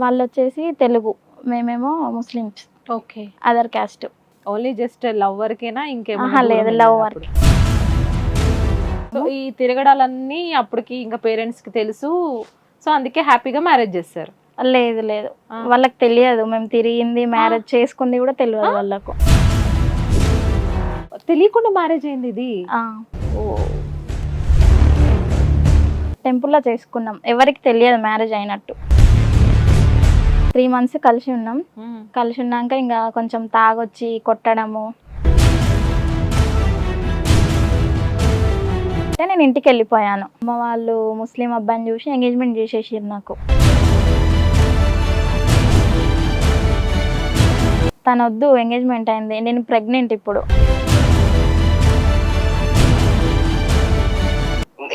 వాళ్ళు వచ్చేసి తెలుగు మేమేమో Muslims. Okay. Other caste only just love వరకేనా ఇంకేమన్నా లేదు, వరకే. అప్పుడు? సో ఈ తిరగడాలన్నీ అప్పటికి ఇంకా పేరెంట్స్కి తెలుసు. సో అందుకే హ్యాపీగా మ్యారేజ్ చేస్తారు. లేదు లేదు. వాళ్ళకి తెలియదు. మేము తిరిగింది మ్యారేజ్ చేసుకుంది కూడా తెలియదు? వాళ్ళకు. తెలియకుండా మ్యారేజ్ అయింది ఇది? టెంపుల్లో చేసుకున్నాం. ఎవరికి తెలియదు మ్యారేజ్ అయినట్టు. త్రీ మంత్స్ కలిసి ఉన్నాం. కలిసి ఉన్నాక ఇంకా కొంచెం తాగొచ్చి కొట్టడము. అంటే నేను ఇంటికి వెళ్ళిపోయాను. అమ్మ వాళ్ళు ముస్లిం అబ్బాయిని చూసి ఎంగేజ్మెంట్ చేసేసారు నాకు. తన వద్దు ఎంగేజ్మెంట్ అయింది. నేను ప్రెగ్నెంట్ ఇప్పుడు.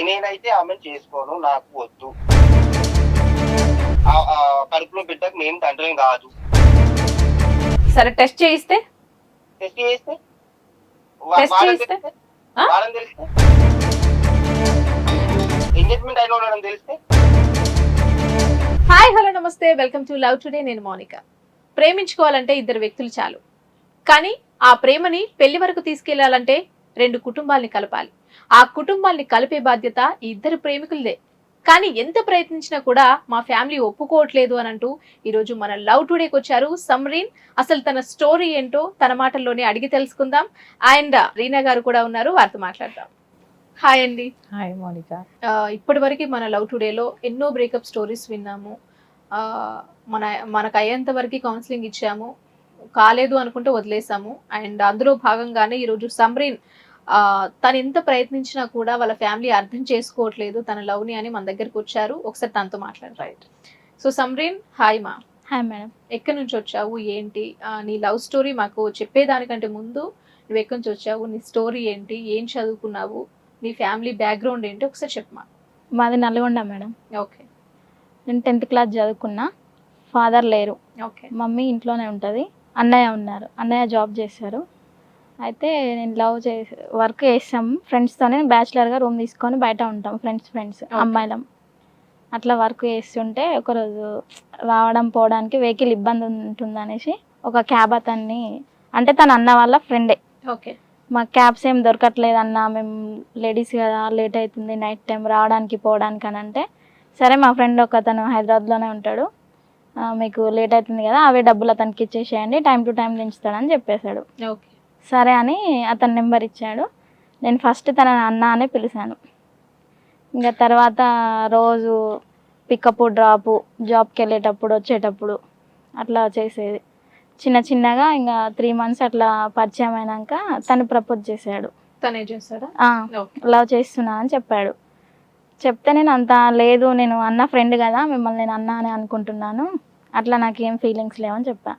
నేనైతే ఆమెను చేసుకోను నాకు వద్దు. కడుపులో బిడ్డకు నేను తండ్రిని కాదు. సరే టెస్ట్ చేయిస్తే? టెస్ట్? తెలిస్తే? ఎంగేజ్మెంట్ అయిన వాళ్ళని తెలిస్తే? హాయ్ హలో నమస్తే. వెల్కమ్ టు లవ్ టుడే నేను మౌనిక. ప్రేమించుకోవాలంటే ఇద్దరు వ్యక్తులు చాలు. కానీ ఆ ప్రేమని పెళ్ళి వరకు తీసుకెళ్ళాలంటే రెండు కుటుంబాల్ని కలపాలి. ఆ కుటుంబాల్ని కలిపే బాధ్యత ఈ ఇద్దరు ప్రేమికులదే. కానీ ఎంత ప్రయత్నించినా కూడా మా ఫ్యామిలీ ఒప్పుకోవట్లేదు అని అంటూ ఈరోజు మన లవ్ టుడేకి వచ్చారు సమ్రీన్. అసలు తన స్టోరీ ఏంటో తన మాటల్లోనే అడిగి తెలుసుకుందాం. అండ్ రీనా గారు కూడా ఉన్నారు వారితో మాట్లాడదాం. హాయ్ అండి. హాయ్ మోనిక. ఇప్పటి వరకు మన లవ్ టుడేలో ఎన్నో బ్రేకప్ స్టోరీస్ విన్నాము. మన మనకు అయ్యేంత వరకు కౌన్సిలింగ్ ఇచ్చాము. కాలేదు అనుకుంటే వదిలేసాము. అండ్ అందులో భాగంగానే ఈరోజు సమ్రీన్ తను ఎంత ప్రయత్నించినా కూడా వాళ్ళ ఫ్యామిలీ అర్థం చేసుకోవట్లేదు తన లవ్ని అని మన దగ్గరకు వచ్చారు. ఒకసారి తనతో మాట్లాడు రైట్ సో సమ్రీన్ హాయ్ మా హాయ్ మేడం ఎక్కడి నుంచి వచ్చావు? ఏంటి? ఆ, నీ లవ్ స్టోరీ మాకు చెప్పేదానికంటే ముందు నువ్వు ఎక్కడి నుంచి వచ్చావు? నీ స్టోరీ ఏంటి? ఏం చదువుకున్నావు? నీ ఫ్యామిలీ బ్యాక్గ్రౌండ్ ఏంటి? ఒకసారి చెప్పమా మాది నల్గొండ మేడం ఓకే. నేను టెన్త్ క్లాస్ చదువుకున్నా. ఫాదర్ లేరు. ఓకే. మమ్మీ ఇంట్లోనే ఉంటుంది. అన్నయ్య ఉన్నారు. అన్నయ్య జాబ్ చేశారు. అయితే నేను లవ్ చేసి వర్క్ చేస్తాం. ఫ్రెండ్స్తోనే బ్యాచిలర్గా రూమ్ తీసుకొని బయట ఉంటాం. ఫ్రెండ్స్ ఫ్రెండ్స్ అమ్మాయిలం. అట్లా వర్క్ చేస్తుంటే ఒకరోజు రావడం పోవడానికి వెహికల్ ఇబ్బంది ఉంటుంది అనేసి ఒక క్యాబ్ అతన్ని అంటే తన అన్న వాళ్ళ ఫ్రెండే ఓకే మా క్యాబ్స్ ఏం దొరకట్లేదు అన్న మేము లేడీస్ కదా లేట్ అవుతుంది నైట్ టైం రావడానికి పోవడానికి అని అంటే సరే మా ఫ్రెండ్ ఒక అతను హైదరాబాద్లోనే ఉంటాడు. మీకు లేట్ అవుతుంది కదా అవే డబ్బులు అతనికి ఇచ్చేసేయండి టైం టు టైం దించుతాడని చెప్పేశాడు. ఓకే సరే అని అతని నెంబర్ ఇచ్చాడు. నేను ఫస్ట్ తన అన్న అనే పిలిచాను. ఇంకా తర్వాత రోజు పికప్ డ్రాపు జాబ్కి వెళ్ళేటప్పుడు వచ్చేటప్పుడు అట్లా చేసేది. చిన్న చిన్నగా ఇంకా త్రీ మంత్స్ అట్లా పరిచయం అయినాక తను ప్రపోజ్ చేశాడు. తనే ఓకే. లవ్ చేస్తున్నా అని చెప్పాడు. చెప్తే నేను అంత లేదు నేను అన్న ఫ్రెండ్ కదా మిమ్మల్ని నేను అన్న అని అనుకుంటున్నాను. అట్లా నాకు ఏం ఫీలింగ్స్ లేవని చెప్పా.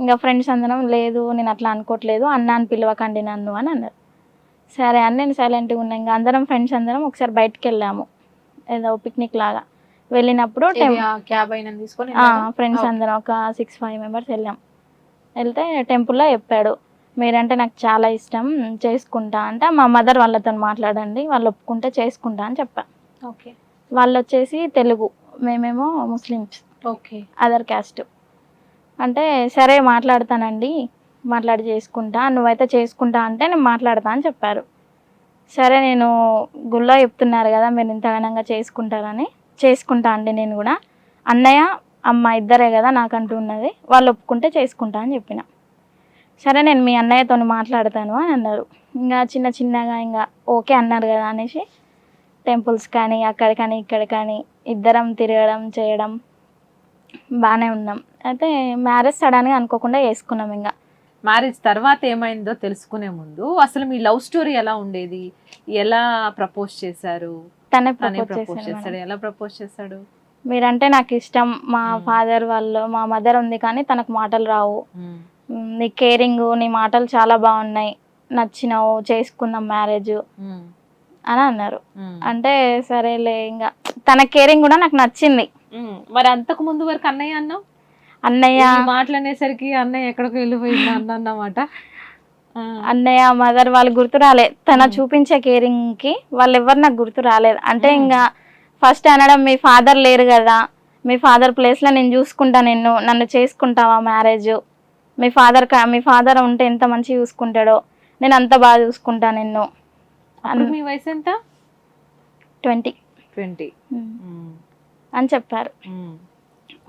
ఇంకా ఫ్రెండ్స్ అందరం లేదు నేను అట్లా అనుకోవట్లేదు అన్న అని పిలవకండి నన్ను అని అన్నారు. సరే అని నేను సైలెంట్గా ఉన్నా. ఇంకా అందరం ఫ్రెండ్స్ అందరం ఒకసారి బయటకు వెళ్ళాము. ఏదో పిక్నిక్ లాగా. వెళ్ళినప్పుడు క్యాబ్ అయినా తీసుకొని ఫ్రెండ్స్. అందరం ఒక సిక్స్ ఫైవ్ మెంబర్స్ వెళ్ళాం. వెళ్తే టెంపుల్లో చెప్పాడు మీరంటే నాకు చాలా ఇష్టం చేసుకుంటా అంటే మా మదర్ వాళ్ళతో మాట్లాడండి వాళ్ళు ఒప్పుకుంటే చేసుకుంటా అని చెప్పా. ఓకే. వాళ్ళు వచ్చేసి తెలుగు మేమేమో ముస్లిమ్స్. ఓకే. అదర్ క్యాస్ట్ అంటే సరే మాట్లాడతానండి మాట్లాడి చేసుకుంటా నువ్వైతే చేసుకుంటా అంటే నేను మాట్లాడతా అని చెప్పారు. సరే నేను గుళ్ళో చెప్తున్నారు కదా మీరు ఇంత ఘనంగా చేసుకుంటారని చేసుకుంటా అండి నేను కూడా. అన్నయ్య అమ్మ ఇద్దరే కదా నాకంటూ ఉన్నది వాళ్ళు ఒప్పుకుంటే చేసుకుంటా అని చెప్పిన. సరే నేను మీ అన్నయ్యతో మాట్లాడతాను అని అన్నారు. ఇంకా చిన్న చిన్నగా ఇంకా ఓకే అన్నారు కదా అనేసి టెంపుల్స్ కానీ అక్కడ కానీ ఇక్కడ కానీ ఇద్దరం తిరగడం చేయడం బాగానే ఉన్నాం. అయితే మ్యారేజ్ సడన్గా అనుకోకుండా చేసుకున్నాం ఇంకా మ్యారేజ్ తర్వాత ఏమైందో తెలుసుకునే ముందు అసలు మీ లవ్ స్టోరీ ఎలా ఉండేది? ఎలా ప్రపోజ్ చేశారు? తనే ప్రపోజ్ చేశాడు ఎలా ప్రపోజ్ చేస్తాడు మీరంటే నాకు ఇష్టం. మా. ఫాదర్ వాళ్ళు మా మదర్ ఉంది కానీ తనకు మాటలు రావు. నీ కేరింగ్ నీ మాటలు చాలా బాగున్నాయి. నచ్చినావు చేసుకుందాం మ్యారేజ్. అని అన్నారు. అంటే సరేలే ఇంకా తన కేరింగ్ కూడా నాకు నచ్చింది. మరి అంతకు ముందు వరకు అన్నయ్య అన్నావు? అన్నయ్య. ఈ మాటలు అనేసరికి అన్నయ్య ఎక్కడికి వెళ్ళిపోయింది అన్న అన్నమాట. అన్నయ్య మదర్ వాళ్ళు గుర్తు రాలేదు తన. చూపించే కేరింగ్కి వాళ్ళు ఎవరు నాకు గుర్తు రాలేదు. అంటే. ఇంకా ఫస్ట్ అనడం మీ ఫాదర్ లేరు కదా. మీ ఫాదర్ ప్లేస్లో నేను చూసుకుంటా నిన్ను. నన్ను చేసుకుంటావా మ్యారేజ్? మీ ఫాదర్ మీ ఫాదర్ ఉంటే ఎంత మంచిగా చూసుకుంటాడో. నేను అంత బాగా చూసుకుంటా నిన్ను. మీ వయసు ఎంత? ట్వంటీ. ట్వంటీ. అని చెప్పారు.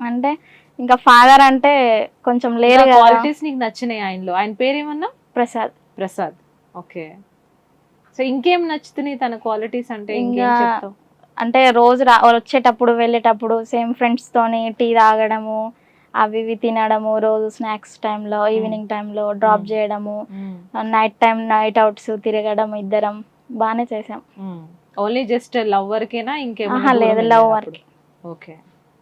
అంటే ఇంకా ఫాదర్ అంటే కొంచెం లేరు కదా. క్వాలిటీస్ నీకు నచ్చినాయి ఆయనలో. ఆయన పేరు ఏమన్నా ప్రసాద్. ప్రసాద్. ఓకే. సో ఇంకేం నచ్చుతున్నాయి తన క్వాలిటీస్ అంటే? ఇంకేం అంటే రోజు రా వచ్చేటప్పుడు వెళ్ళేటప్పుడు సేమ్ ఫ్రెండ్స్తోని టీ తాగడము అవి ఇవి తినడము రోజు స్నాక్స్ టైంలో ఈవినింగ్ టైంలో డ్రాప్. చేయడము నైట్ టైం నైట్ అవుట్స్ తిరగడం ఇద్దరం బాగానే చేసాం. ఓన్లీ జస్ట్ లవ్ వరకేనా దూరం లేదు, love అప్పుడు? ఓకే.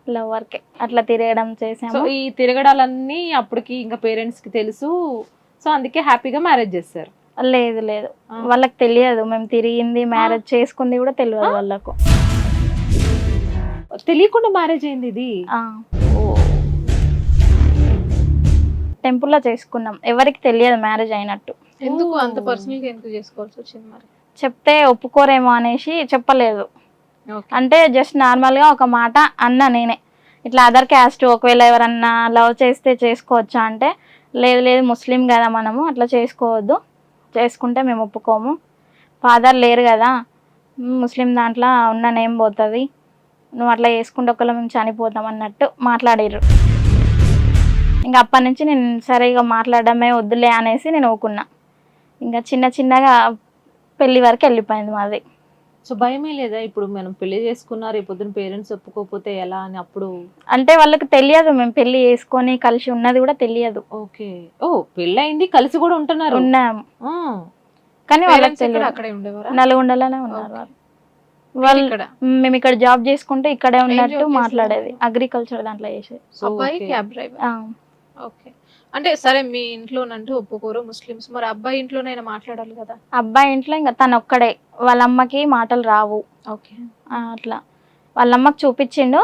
లవ్ వర్కే అట్లా తిరగడం సో చేసాము ఈ తిరగడాలన్నీ అప్పటికి ఇంకా పేరెంట్స్కి తెలుసు. సో అందుకే హ్యాపీగా మ్యారేజ్ చేస్తారు లేదు లేదు. వాళ్ళకి తెలియదు. మేము తిరిగింది మ్యారేజ్ చేసుకుంది కూడా తెలియదు? వాళ్ళకు. తెలియకుండా మ్యారేజ్ అయింది ఇది? టెంపుల్లో చేసుకున్నాం. ఎవరికి తెలియదు మ్యారేజ్ అయినట్టు. ఎందుకు? అంత ఓ. పర్సనల్గా ఎందుకు చేసుకోవాల్సి వచ్చింది మరి? చెప్తే ఒప్పుకోరేమో అనేసి చెప్పలేదు. అంటే జస్ట్ నార్మల్గా ఒక మాట అన్న నేనే. ఇట్లా అదర్ క్యాస్ట్ ఒకవేళ ఎవరన్నా లవ్ చేస్తే చేసుకోవచ్చా అంటే లేదు లేదు ముస్లిం కదా మనము అట్లా చేసుకోవద్దు. చేసుకుంటే మేము ఒప్పుకోము. ఫాదర్ లేరు కదా ముస్లిం దాంట్లో ఉన్న నేమ్ పోతుంది. నువ్వు అట్లా చేసుకుంటే ఒకవేళ మేము చనిపోతాం అన్నట్టు మాట్లాడిర్రు. ఇంకా అప్పటి నుంచి నేను సరే ఇక మాట్లాడడమే వద్దులే అనేసి నేను ఊకున్నా. ఇంకా చిన్న చిన్నగా పెళ్ళి వరకు వెళ్ళిపోయింది మాది. సో భయమే లేదా? ఇప్పుడు మనం పెళ్ళి చేసుకున్నారు రేపు పొద్దున పేరెంట్స్ ఒప్పుకోకపోతే ఎలా అని అప్పుడు? అంటే వాళ్ళకి తెలియదు. మేము పెళ్ళి చేసుకొని కలిసి ఉన్నది కూడా తెలియదు. ఓకే. ఓ పెళ్ళి అయింది కలిసి కూడా ఉంటున్నారు. ఉన్నాము ఆ, కానీ వాళ్ళకి తెలియదు. అక్కడే ఉండేవారా? నల్గొండలోనే ఉన్నారు. వాళ్ళు. మేము ఇక్కడ జాబ్ చేసుకుంటే ఇక్కడే ఉన్నట్టు? మాట్లాడేది. అగ్రికల్చర్ దాంట్లో చేసేది. ఓకే. అంటే సరే మీ ఇంట్లోనంటూ ఒప్పుకోరు ముస్లిమ్స్. మరి అబ్బాయి ఇంట్లోనైనా మాట్లాడాలి కదా? అబ్బాయి ఇంట్లో ఇంకా తను ఒక్కడే వాళ్ళ అమ్మకి మాటలు రావు. ఓకే. అట్లా. వాళ్ళ అమ్మకి చూపించిండు.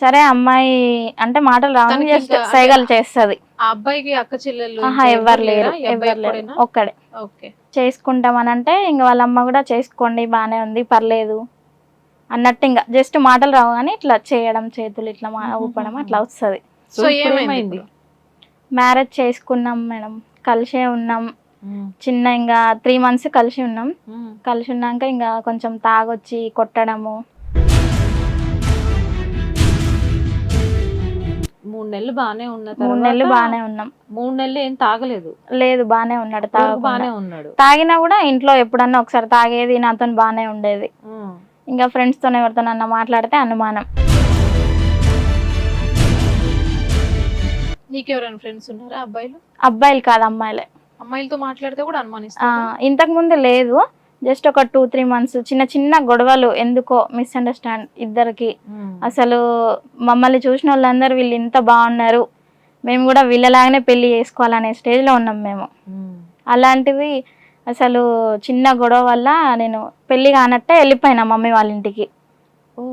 సరే అమ్మాయి అంటే మాటలు రావు తనకి జస్ట్ ఇంకా- సైగలు చేస్తుంది. ఆ అబ్బాయికి అక్క చెల్లెలు ఆహా ఎవరు లేరు? ఎవరు లేరు? ఒక్కడే. ఓకే. చేసుకుంటామని అంటే ఇంకా వాళ్ళ అమ్మ కూడా చేసుకోండి బాగానే ఉంది పర్లేదు అన్నట్టు ఇంకా జస్ట్ మాటలు రావు కానీ ఇట్లా చేయడం చేతులు ఇట్లా మా- ఊపడం అట్లా వస్తుంది. సో సో ఇప్పుడు ఏమైంది ఏమైంది ఇప్పుడు? మ్యారేజ్ చేసుకున్నాం మేడం. కలిసే ఉన్నాం. చిన్న ఇంకా త్రీ మంత్స్ కలిసి ఉన్నాం. కలిసి ఉన్నాక ఇంకా కొంచెం తాగొచ్చి కొట్టడము. మూడు నెలలు బానే ఉన్న మూడు నెలలు బాగానే ఉన్నాం. మూడు నెలలు ఏం తాగలేదు? లేదు బాగానే ఉన్నాడు. బానే ఉన్నాడు. తాగినా కూడా ఇంట్లో ఎప్పుడన్నా ఒకసారి తాగేది నాతో బాగానే ఉండేది. ఇంకా ఫ్రెండ్స్తో ఎవరితోనన్నా మాట్లాడితే అనుమానం. నీకెవరైనా ఫ్రెండ్స్ ఉన్నారా అబ్బాయిలు? అబ్బాయిలు కాదు అమ్మాయిలే. అమ్మాయిలతో మాట్లాడితే కూడా ఆ, అనుమానిస్తా ఇంతకు ముందు లేదు. జస్ట్ ఒక టూ త్రీ మంత్స్ చిన్న చిన్న గొడవలు ఎందుకో మిస్అండర్స్టాండ్ ఇద్దరికి. ఉమ్. అసలు మమ్మల్ని చూసిన వాళ్ళందరూ వీళ్ళు ఇంత బాగున్నారు. మేము కూడా వీళ్ళలాగానే పెళ్ళి చేసుకోవాలనే స్టేజ్లో ఉన్నాం మేము. ఉమ్. అలాంటిది అసలు చిన్న గొడవ వల్ల నేను పెళ్ళి కానట్టే వెళ్ళిపోయినా మమ్మీ వాళ్ళ ఇంటికి. ఓ.